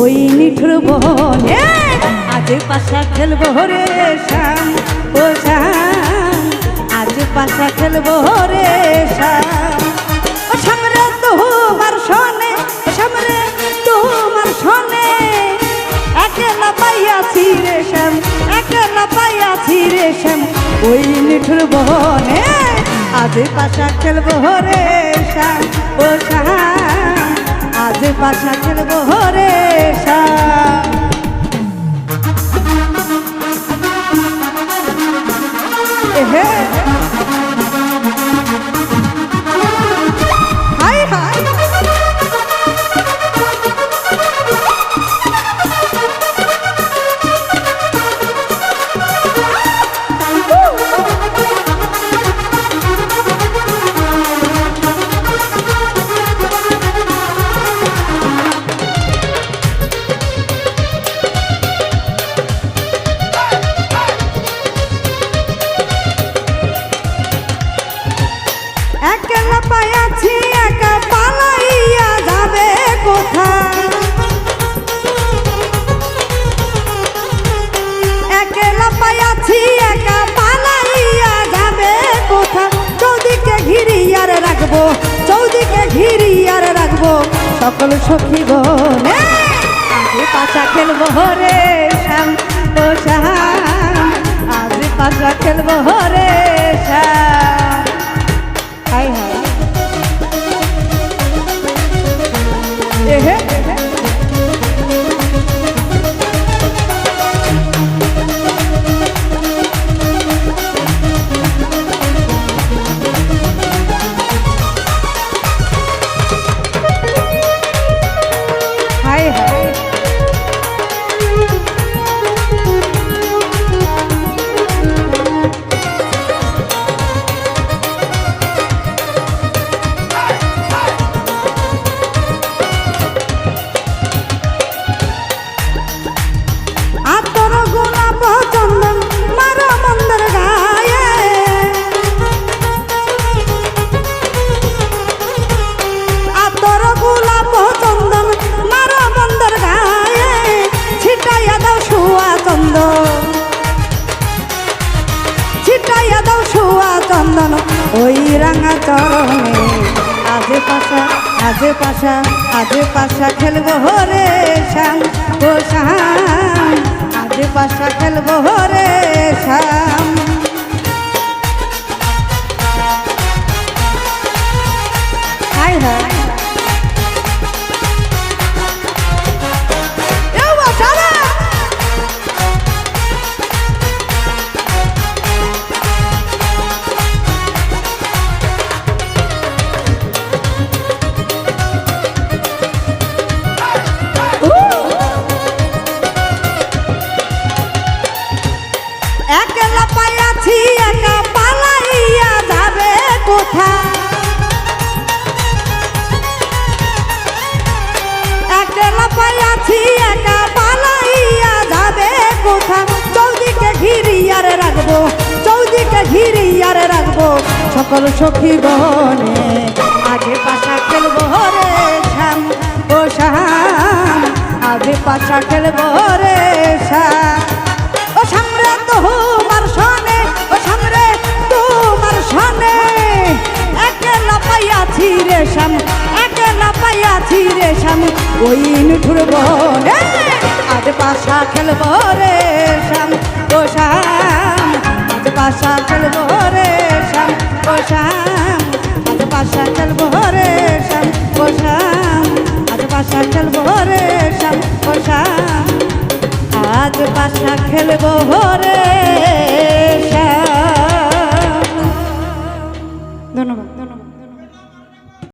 ওই নিঠুর বনে আজ পাশা খেলব রে শ্যাম, ও শ্যাম, আজ পাশা খেলব রে শ্যাম। ও তোমার তোমার নিঠুর বনে আজ পাশা খেলব রে শ্যাম, ও শ্যাম। আজ পাশা খেলব হরে শ্যাম সকল সখী বনে আগে পাশা খেলব রে শ্যাম, ও শ্যাম। আজ পাশা খেলব হরে শ্যাম। আজে পাশা আজে পাশা আজে পাশা খেলব হরে শ্যাম, ও শ্যাম। আজে পাশা খেলব হরে শ্যাম। পাইয়াছি একা পালাইয়া যাবে কোথায়? একলা পাইয়াছি একা পালাইয়া যাবে কোথা চৌদিকে ঘিরিয়ারে রাখব, চৌদিকে ঘিরিয়ারে রাখব। সকল সখী বনে আগে পাশা খেলব রে শ্যাম ও শ্যাম, আগে পাশা খেলব রে শ্যাম। রে শ্যাম ওই নিঠুর বনে। আজ পাশা খেলব রে শ্যাম ও শ্যাম। আজ পাশা খেলব রে শ্যাম ও শ্যাম। আজ পাশা খেলব রে শ্যাম ও শ্যাম। আজ পাশা খেলব রে শ্যাম ও শ্যাম। আজ পাশা খেলব রে শ্যাম ধন্যবাদ।